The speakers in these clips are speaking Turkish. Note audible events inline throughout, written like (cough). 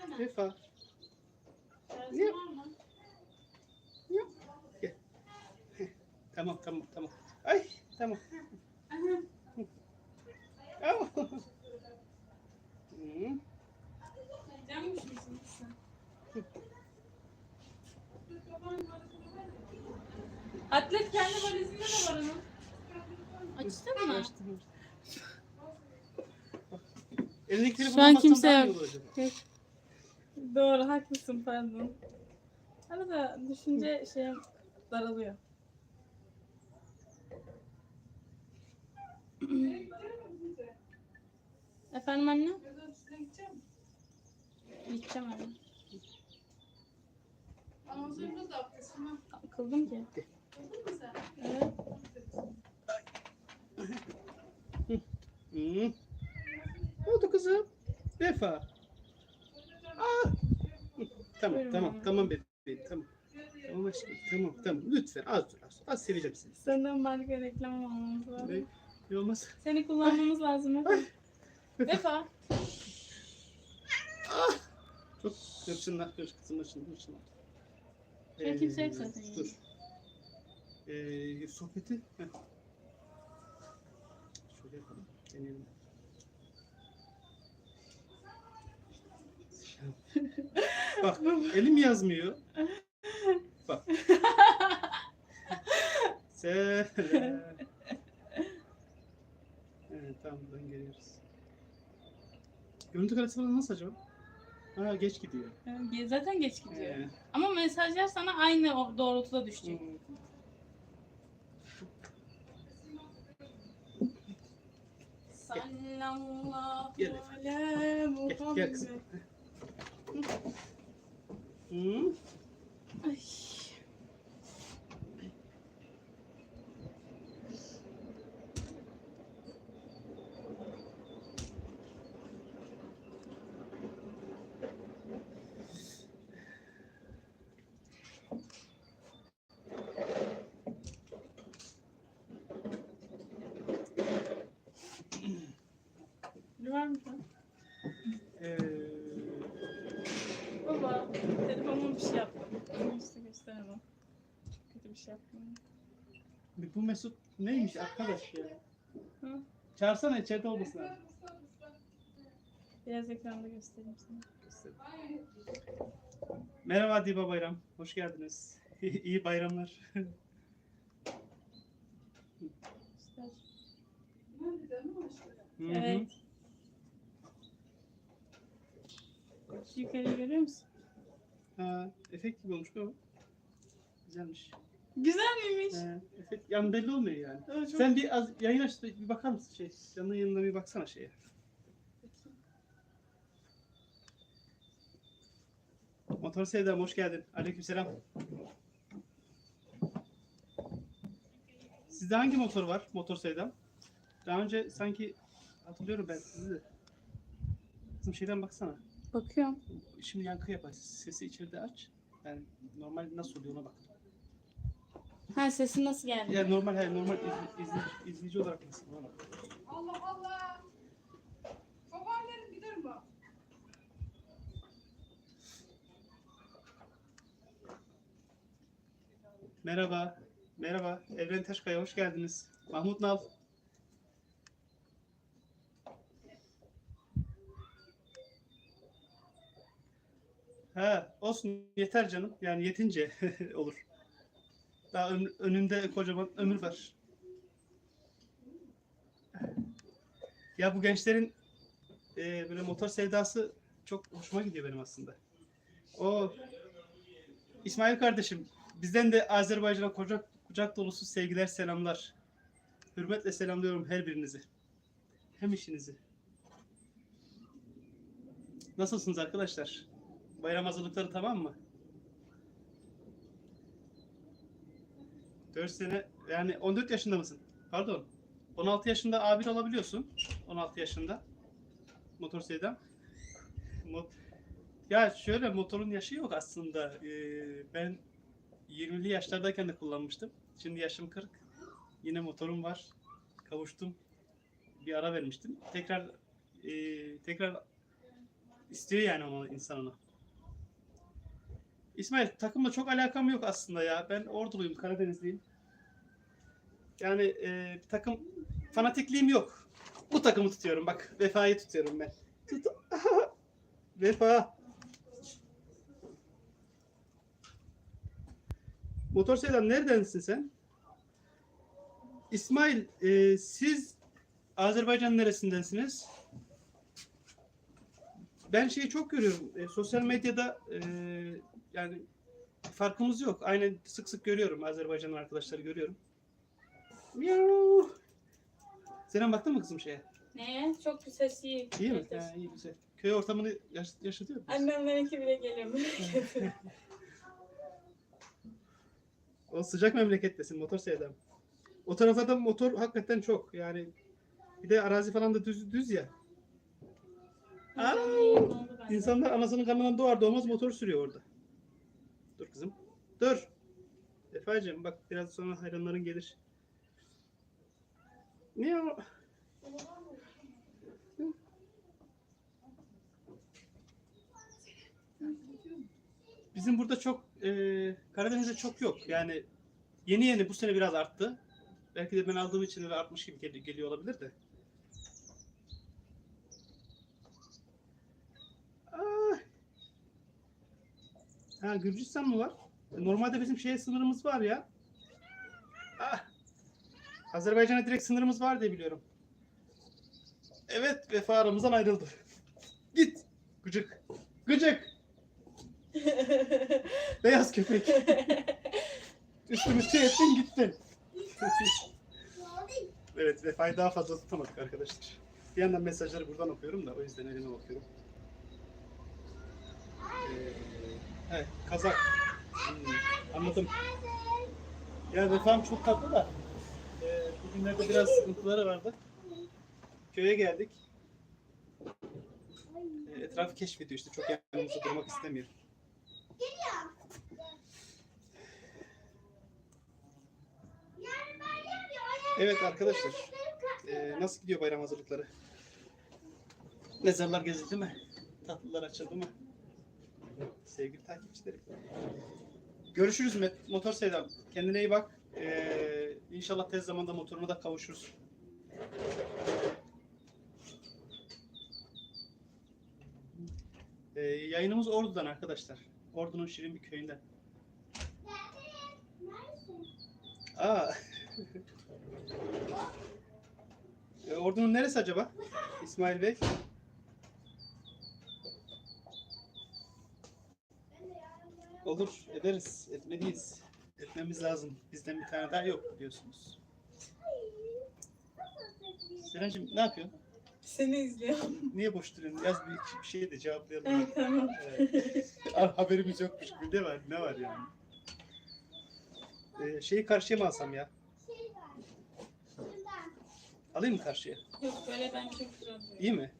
Açsana. Vefa. Şarjın Yok. var mı? Tamam tamam tamam. Ay tamam. Aha. Tamam. (laughs) Hı. Canmış mısın sen? Atlet kendi valizinde de var onun. Açtın mı? Açtım. Elindeki telefonu Şu an kimse daha iyi yok. olur acaba? Doğru haklısın pardon. Arada düşünce şey daralıyor. Efendim anne? Gideceğim anne. Anonslarımız da haftasına. Kıldım ki. Kıldın mı sen? Evet. Hı. Ne oldu kızım? Vefa. Aa. Tamam tamam tamam bebeğim tamam. Tamam aşkım tamam tamam lütfen az dur az, az seveceğim seni. Senden marka reklam almamız lazım. Ne? Olmaz. Seni kullanmamız lazım. Efe. Vefa. (laughs) Çok hırçınlar hır kızım hırçın hırçınlar. Ya kimse yok zaten Dur. Ee, sohbeti. Heh. Şöyle yapalım. Deneyelim. (laughs) Bak elim yazmıyor. Bak. (laughs) Selam. Evet tamam buradan geliyoruz. Görüntü kalitesi falan nasıl acaba? Ha geç gidiyor. Zaten geç gidiyor. Ee, Ama mesajlar sana aynı o- doğrultuda düşecek. hmm. Sallallahu Gel ala Gel, Muhammed. gel kızım. Hı? Ay. (clears throat) Ne var mı sen? Ee, Baba, telefonuma bir şey yaptım. Onu üstü gösteremem. Bir şey yaptım. bu Mesut neymiş arkadaş ya? Hı? Çağırsana içeride olmasın abi. Biraz ekranda göstereyim sana. Merhaba Diba Bayram. Hoş geldiniz. (laughs) İyi bayramlar. Göster. (laughs) Hı hı. Evet. Şu yukarıyı görüyor musun? Ha, efekt gibi olmuş bu. Güzelmiş. Güzel miymiş? Ee, efekt, yani belli olmuyor yani. Evet, çok- Sen bir az yayın aç bir bakar mısın şey? Canlı yayınına bir baksana şeye. Motor Sevdam hoş geldin. Aleykümselam. Sizde hangi motor var? Motor Sevdam. Daha önce sanki hatırlıyorum ben sizi de. Kızım şeyden baksana. Bakıyorum. Şimdi yankı yapar. Sesi içeride aç. Yani normal nasıl oluyor ona bak. Ha sesin nasıl geldi? Yani normal hayır normal izli, izleyici, izleyici olarak nasıl. Allah Allah. Babaannenin gider mi? Merhaba. Merhaba. Evren Taşkaya hoş geldiniz. Mahmut Nal. Ha, olsun yeter canım. Yani yetince (laughs) olur. Daha ön- önünde kocaman ömür var. Ya bu gençlerin e, böyle motor sevdası çok hoşuma gidiyor benim aslında. O İsmail kardeşim Bizden de Azerbaycan'a kucak, kucak dolusu sevgiler, selamlar. Hürmetle selamlıyorum her birinizi. Hem işinizi. Nasılsınız arkadaşlar? Bayram hazırlıkları tamam mı? 4 sene, yani 14 yaşında mısın? Pardon. 16 yaşında abin olabiliyorsun. 16 yaşında. Motor sevdam. Mo- ya şöyle motorun yaşı yok aslında. Ee, ben 20'li yaşlardayken de kullanmıştım. Şimdi yaşım 40. Yine motorum var. Kavuştum. Bir ara vermiştim. Tekrar e, tekrar İstiyor yani onu insan onu. İsmail takımla çok alakam yok aslında ya. Ben Orduluyum, Karadenizliyim. Yani e, takım fanatikliğim yok. Bu takımı tutuyorum bak. Vefa'yı tutuyorum ben. Tut (laughs) Vefa. Motor Selam neredensin sen? İsmail e, siz Azerbaycan neresindensiniz? Ben şeyi çok görüyorum. E, sosyal medyada e, yani farkımız yok. Aynı sık sık görüyorum. Azerbaycan arkadaşları görüyorum. Miau. Selam baktın mı kızım şeye? Neye? Çok güzel şey. İyi mi? Ha, iyi güzel. Köy ortamını yaş- yaşatıyor musun? Annemlerinki bile geliyor. (laughs) O sıcak memlekettesin motor sevdam. O tarafta motor hakikaten çok. Yani bir de arazi falan da düz düz ya. Aa, İnsanlar anasının karnından doğar doğmaz motor sürüyor orada. Dur kızım. Dur. Efacığım bak biraz sonra hayranların gelir. Niye o? Bizim burada çok e, Karadeniz'de çok yok. Yani yeni yeni bu sene biraz arttı. Belki de ben aldığım için öyle artmış gibi gel- geliyor olabilir de. Aa. Ha Gürcistan mı var? Normalde bizim şeye sınırımız var ya. Ah. Azerbaycan'a direkt sınırımız var diye biliyorum. Evet Vefa aramızdan ayrıldı. Git. Gıcık. Gıcık. (laughs) Beyaz köpek. Üstümü şey ettin gittin. evet Vefa'yı daha fazla tutamadık arkadaşlar. Bir yandan mesajları buradan okuyorum da o yüzden elime bakıyorum. Ee, evet kazak. Hmm, anladım. Ya Vefa'm çok tatlı da. E, bugünlerde biraz sıkıntıları vardı. Köye geldik. E, etrafı keşfediyor işte çok yanımızda durmak istemiyor. Evet arkadaşlar. Ee, nasıl gidiyor bayram hazırlıkları? Mezarlar gezildi mi? Tatlılar açıldı mı? Sevgili takipçilerim. Görüşürüz Met- motor sevdam. Kendine iyi bak. Ee, inşallah tez zamanda motoruna da kavuşuruz. Ee, yayınımız Ordu'dan arkadaşlar. Ordu'nun şirin bir köyünden. Aa. (laughs) E, Ordu'nun neresi acaba? İsmail Bey. Olur, ederiz. Etmeliyiz. Etmemiz lazım. Bizden bir tane daha yok biliyorsunuz. Serencim ne yapıyorsun? Seni izliyorum. Niye boş duruyorsun? Yaz bir, bir şey de cevaplayalım. tamam. Evet. Haberimiz yokmuş gibi ne var? Ne var yani? Ee, şeyi karşıya mı alsam ya? Alayım mı karşıya? Yok böyle ben çok oluyor. İyi mi?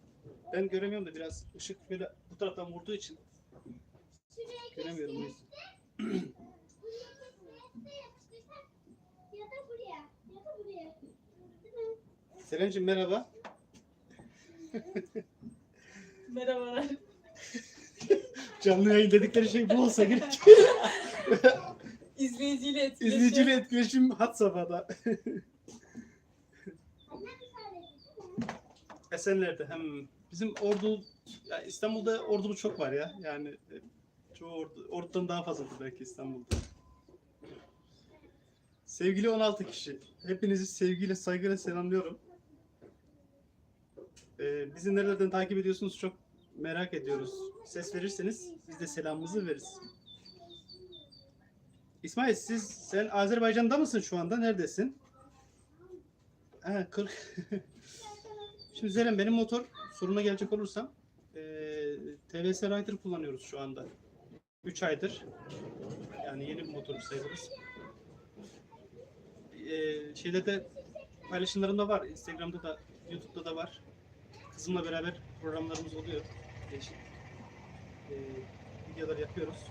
Ben göremiyorum da biraz ışık böyle bu taraftan vurduğu için göremiyorum. yüzden. (clears throat) Selen'cim merhaba. (laughs) Merhabalar. (laughs) Canlı yayın dedikleri şey bu olsa gerek. (laughs) İzleyiciyle etkileşim. İzleyiciyle etkileşim hat safhada. Esenler'de hem bizim ordu ya İstanbul'da ordulu çok var ya. Yani çoğu ordu, ordudan daha fazladır belki İstanbul'da. Sevgili 16 kişi. Hepinizi sevgiyle, saygıyla selamlıyorum. Ee, bizi nerelerden takip ediyorsunuz çok merak ediyoruz. Ses verirseniz biz de selamımızı veririz. İsmail siz sen Azerbaycan'da mısın şu anda? Neredesin? Ha, (laughs) 40. Şimdi Zeren benim motor soruna gelecek olursam eee TVS Rider kullanıyoruz şu anda. 3 aydır. Yani yeni bir motor sayılırız. Eee şeyde de paylaşımlarımda var. Instagram'da da YouTube'da da var. Kızımla beraber programlarımız oluyor. Değişik eee, videolar yapıyoruz.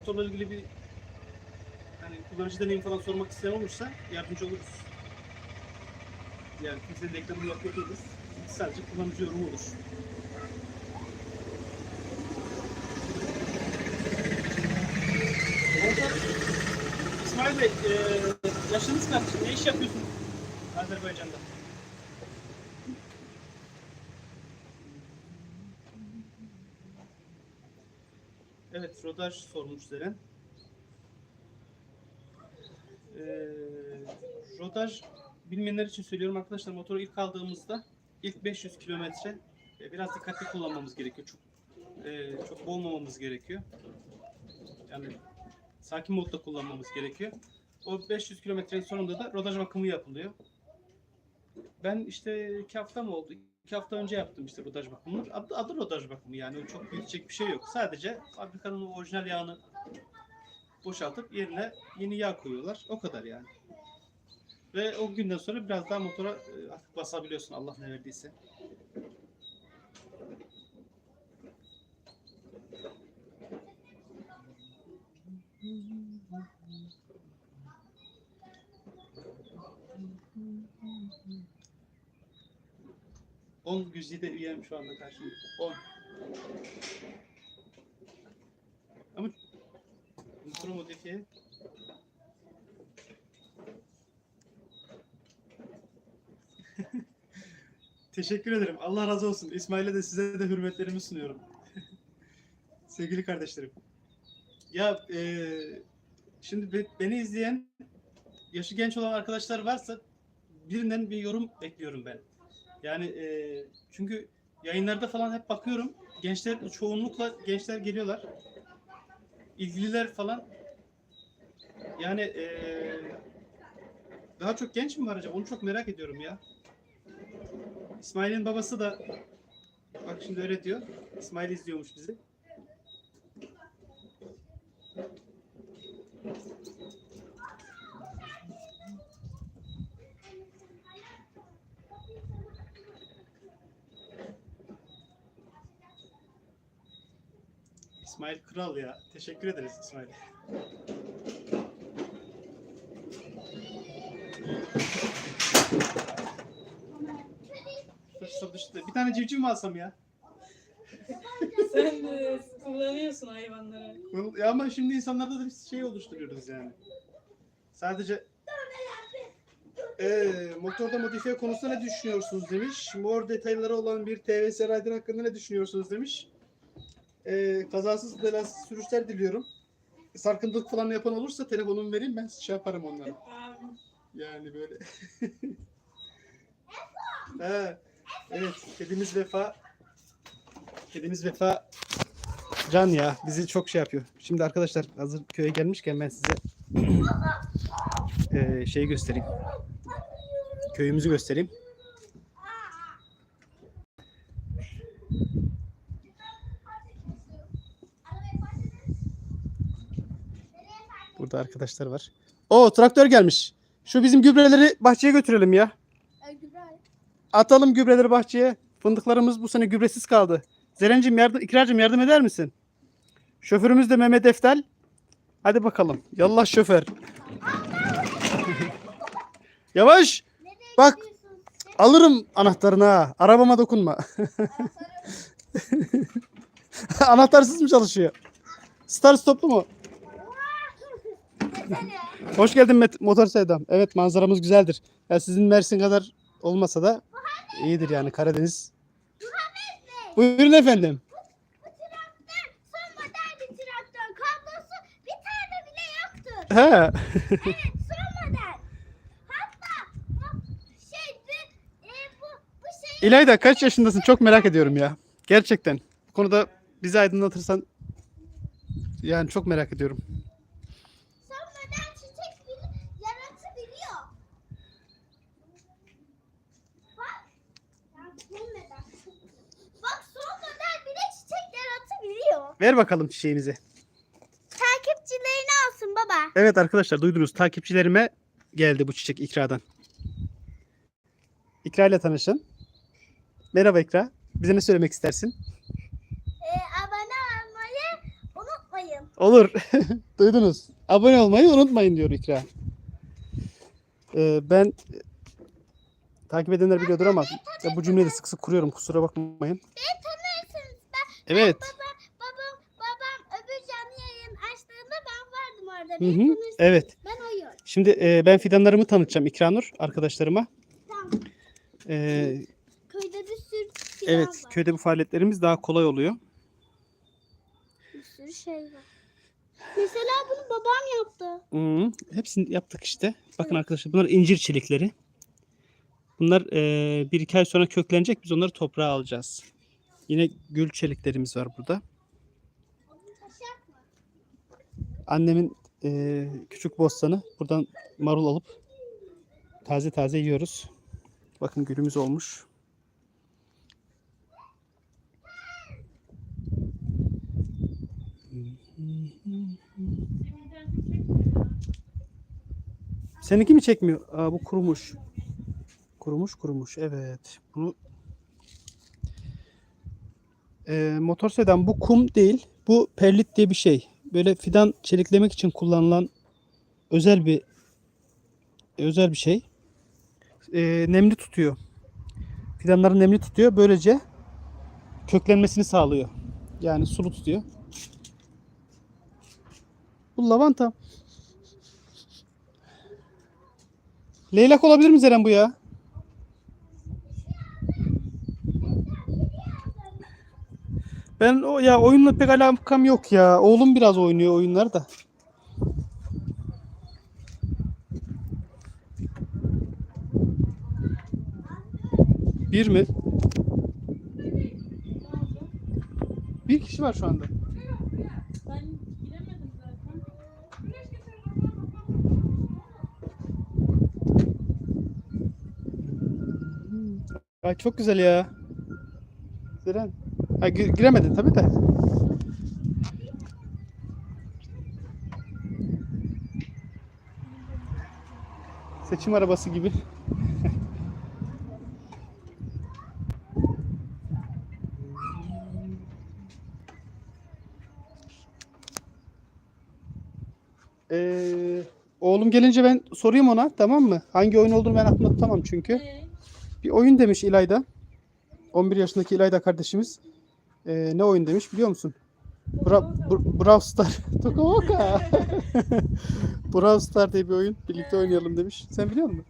Motorla ilgili bir hani kullanıcı deneyim falan sormak isteyen olursa yardımcı oluruz. Yani kimsenin reklamını yapıyor değiliz. Sadece kullanıcı yorumu olur. Orada İsmail Bey, e, yaşınız kaç? Ne iş yapıyorsunuz Azerbaycan'da? Evet, rodaj sormuş Zeren. Ee, rodaj bilmeyenler için söylüyorum arkadaşlar motoru ilk aldığımızda ilk 500 kilometre e, biraz dikkatli kullanmamız gerekiyor. Çok e, çok boğmamamız gerekiyor. Yani sakin modda kullanmamız gerekiyor. O 500 kilometrenin sonunda da rodaj bakımı yapılıyor. Ben işte iki hafta mı oldu? İki hafta önce yaptım işte rodaj bakımını. Adı, adı rodaj bakımı yani. O çok büyütecek bir şey yok. Sadece fabrikanın orijinal yağını boşaltıp yerine yeni yağ koyuyorlar. O kadar yani. Ve o günden sonra biraz daha motora e, artık basabiliyorsun Allah ne verdiyse. On güzide üyem şu anda karşımda. 10. Ama motoru modifiye (laughs) Teşekkür ederim. Allah razı olsun. İsmail'e de size de hürmetlerimi sunuyorum. (laughs) Sevgili kardeşlerim. Ya e, şimdi be- beni izleyen yaşı genç olan arkadaşlar varsa birinden bir yorum bekliyorum ben. Yani e, çünkü yayınlarda falan hep bakıyorum. Gençler çoğunlukla gençler geliyorlar. İlgililer falan. Yani e, daha çok genç mi var acaba? Onu çok merak ediyorum ya. İsmail'in babası da bak şimdi öyle diyor. İsmail izliyormuş bizi. İsmail kral ya. Teşekkür ederiz İsmail. Fırsat düştü. Bir tane civciv mi alsam ya? Sen e, kullanıyorsun hayvanları. Ya ama şimdi insanlarda da bir şey oluşturuyoruz yani. Sadece ee, motorda modifiye konusunda ne düşünüyorsunuz demiş. Mor detayları olan bir TVS Rider hakkında ne düşünüyorsunuz demiş. Ee, kazasız belasız sürüşler diliyorum. Sarkıntılık falan yapan olursa telefonumu vereyim ben şey yaparım onlara. Yani böyle. (laughs) ha, evet, kedimiz Vefa. Kedimiz Vefa Can ya bizi çok şey yapıyor. Şimdi arkadaşlar hazır köye gelmişken ben size (clears throat) eee şey göstereyim. Köyümüzü göstereyim. Burada arkadaşlar var. O traktör gelmiş. Şu bizim gübreleri bahçeye götürelim ya. Atalım gübreleri bahçeye. Fındıklarımız bu sene gübresiz kaldı. Zerencim yardım, İkracım yardım eder misin? Şoförümüz de Mehmet Eftel. Hadi bakalım. Yallah şoför. (laughs) Yavaş. Bak alırım anahtarını ha. Arabama dokunma. (laughs) Anahtarsız mı çalışıyor? Start stoplu mu? Hoş geldin Met- motor sevdam. Evet manzaramız güzeldir. Ya sizin Mersin kadar olmasa da iyidir yani Karadeniz. Buyurun efendim. He. Son model. Hatta bu şey bu, e, bu, bu şey İlayda kaç yaşındasın? Çok merak ediyorum ya. Gerçekten. Bu konuda bizi aydınlatırsan yani çok merak ediyorum. son model çiçek bile yaratabiliyor. Bak. Ya bilmeden. Bak son model bile çiçek yaratabiliyor. Ver bakalım çiçeğimizi. Takipçilerini alsın baba. Evet arkadaşlar duydunuz. Takipçilerime geldi bu çiçek İkra'dan. İkra ile tanışın. Merhaba İkra. Bize ne söylemek istersin? E, abone olmayı unutmayın. Olur. (laughs) Duydunuz. Abone olmayı unutmayın diyor İkra. Ee, ben takip edenler biliyordur ama ya bu cümleyi de sık sık kuruyorum kusura bakmayın. Beni tanırsınız. Ben, Evet. babam, babam, babam öbür canlı yayın açtığında ben orada. Hı Beni hı. tanırsınız. Evet. Ben oyum. Şimdi e, ben fidanlarımı tanıtacağım İkranur arkadaşlarıma. Tamam. E, Köyde bir sürü fidan evet var. köyde bu faaliyetlerimiz daha kolay oluyor. Bir sürü şey var. Mesela bunu babam yaptı. Hı, hepsini yaptık işte. Bakın arkadaşlar bunlar incir çelikleri. Bunlar e, bir iki ay sonra köklenecek. Biz onları toprağa alacağız. Yine gül çeliklerimiz var burada. Annemin e, küçük bostanı. Buradan marul alıp taze taze yiyoruz. Bakın gülümüz olmuş. Seninki mi çekmiyor? Aa, bu kurumuş. Kurumuş kurumuş. Evet. Bunu e, motor sedan bu kum değil. Bu perlit diye bir şey. Böyle fidan çeliklemek için kullanılan özel bir özel bir şey. E, nemli tutuyor. Fidanları nemli tutuyor. Böylece köklenmesini sağlıyor. Yani sulu tutuyor. Bu lavanta. Leylak olabilir mi Zeren bu ya? Ben o ya oyunla pek alakam yok ya. Oğlum biraz oynuyor oyunlar da. Bir mi? Bir kişi var şu anda. Ay çok güzel ya. Zeren. Ha, gi- giremedin tabii de. Seçim arabası gibi. (laughs) Ee, oğlum gelince ben sorayım ona tamam mı? Hangi oyun olduğunu ben aklımda tutamam çünkü. Ee, Bir oyun demiş İlayda. 11 yaşındaki İlayda kardeşimiz. Ee, ne oyun demiş biliyor musun? Bra Br- Brawl Star. (laughs) Toka boka. (laughs) Brawl Star diye bir oyun. Birlikte oynayalım demiş. Sen biliyor musun?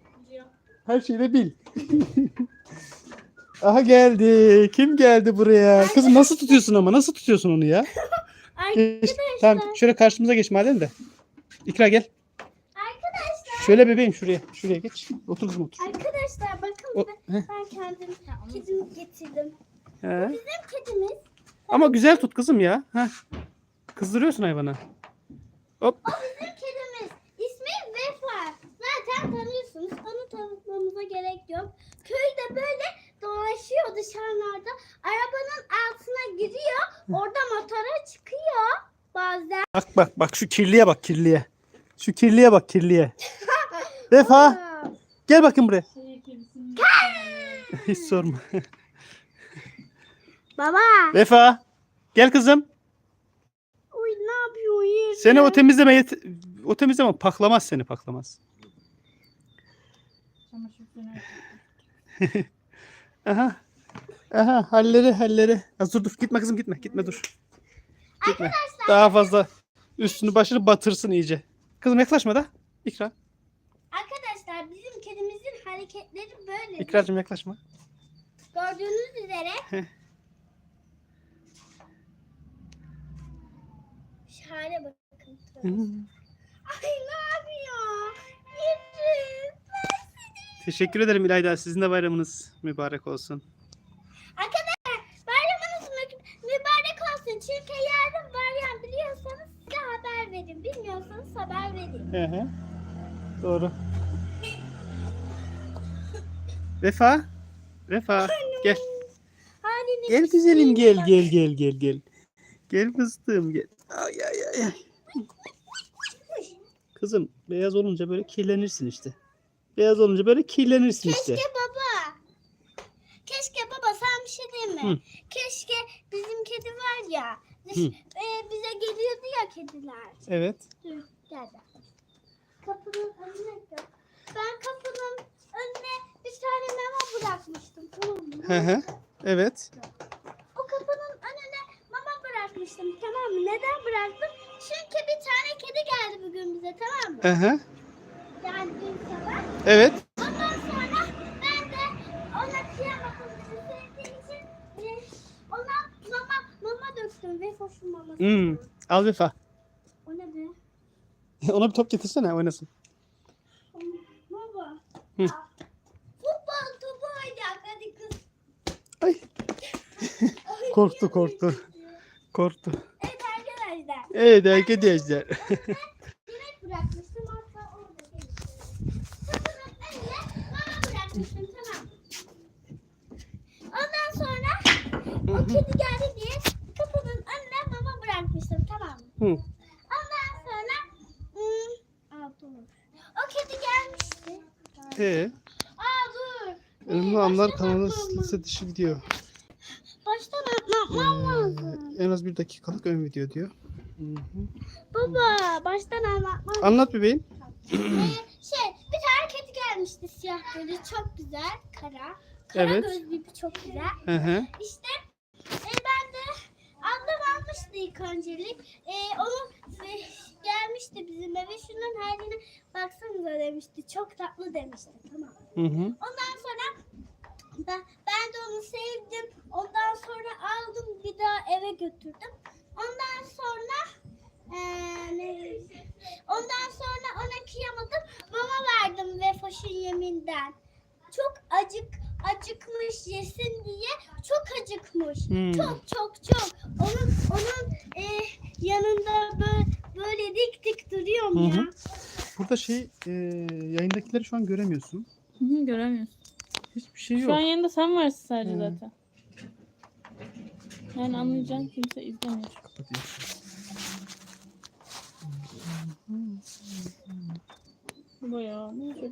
Her şeyi de bil. (laughs) Aha geldi. Kim geldi buraya? Kızım nasıl tutuyorsun ama? Nasıl tutuyorsun onu ya? Geç. Tamam şöyle karşımıza geç madem de. İkra gel. Arkadaşlar, Şöyle bebeğim şuraya. Şuraya geç. Otur kızım otur. arkadaşlar bakın O- ben, heh. ben kendim kedimi getirdim. He. Bizim kedimiz Ama güzel tut kızım ya. Heh. Kızdırıyorsun hayvanı. Hop. Bizim kedimiz ismi Vefa. Zaten tanıyorsunuz. Onu tanıtmamıza gerek yok. Köyde böyle dolaşıyor dışarılarda. Arabanın altına giriyor. Orada motora çıkıyor bazen. Bak bak bak şu kirliye bak kirliye. Şu kirliye bak kirliye. (laughs) Vefa gel bakın buraya. Şey (laughs) Hiç sorma. Baba. Vefa gel kızım. Uy ne yapıyor yeri? Seni o temizleme yet- o temizleme paklamaz seni paklamaz. (laughs) Aha. Aha halleri halleri. Az dur dur gitme kızım gitme gitme dur. Gitme. Daha fazla üstünü başını batırsın iyice. Kızım yaklaşma da. İkra. Arkadaşlar bizim kedimizin hareketleri böyle. İkracığım yaklaşma. Gördüğünüz üzere. Heh. Şu hale bakın. Hı. Ay ne yapıyor? Yürü. Teşekkür ederim İlayda. Sizin de bayramınız mübarek olsun. Arkadaşlar bayramınız mü- mübarek olsun. Çünkü yarın bayram biliyorsanız size haber verin. Bilmiyorsanız haber verin. Hı hı. Doğru. Vefa. Vefa. Gel. Halini Gel güzelim gel gel gel gel gel. Gel fıstığım gel. Ay. ay. Kızım beyaz olunca böyle kirlenirsin işte. Beyaz olunca böyle kirlenirsin işte. Keşke baba. Keşke baba sen bir şey diyeyim mi? Hı. Keşke bizim kedi var ya. dış- Hı. e, bize geliyordu ya kediler. Evet. Dur gel. Kapının önüne gel. Ben kapının önüne bir tane mama bırakmıştım tamam mı? Hı hı. Evet. Bırakmıştım tamam mı? Neden bıraktım? Çünkü bir tane kedi geldi bugün bize tamam mı? Hı hı. Yani dün sabah. Evet. Ondan sonra ben de ona kıyamadım. Bizi sevdiği için e, ona mama, mama döktüm ve hoşum maması. Hmm. Al Vefa. O ne be? (laughs) Ona bir top getirsene oynasın. Baba. Hı. Aa, Futbol topu oynayak hadi kız. Ay. (laughs) Korktu, korktu. Korktu. Evet arkadaşlar. Evet arkadaşlar. (laughs) Yemek bırakmıştım hatta orada mama bırakmıştım tamam. Ondan sonra o kedi geldi diye kapının önüne mama bırakmıştım tamam mı? Hı. Ondan sonra hmm, aa, dur. O kedi gelmişti. Ee, Aa dur. Ee, anlar baştan kanalı size dışı video. Baştan anlatmam lazım. En az bir dakikalık ön video diyor. Hı hı. Baba baştan anlatmam Anlat bebeğim. Ee, şey bir tane kedi gelmişti siyah böyle çok güzel kara. Kara Evet. gözlü çok güzel. Hı hı. İşte e, ben de ablam almıştı ilk öncelik. E, onu e, gelmişti bizim eve şunun haline baksanıza demişti. Çok tatlı demişti. Tamam. Hı hı. Ondan sonra ben, ben de onu sevdim. Ondan sonra eve götürdüm. Ondan sonra eee, ne- ondan sonra ona kıyamadım. Mama verdim ve faşın yeminden. Çok acık acıkmış yesin diye çok acıkmış. Hmm. Çok çok çok. Onun onun eee, yanında böyle, böyle dik dik duruyorum Hı ya. hı. Burada şey e, yayındakileri şu an göremiyorsun. Hı hı, göremiyorsun. Hiçbir şey Şu an yok. yanında sen varsın sadece Hı. zaten. Yani anlayacağın kimse izlemiyor. Kapatayım. Baba ya ne olacak?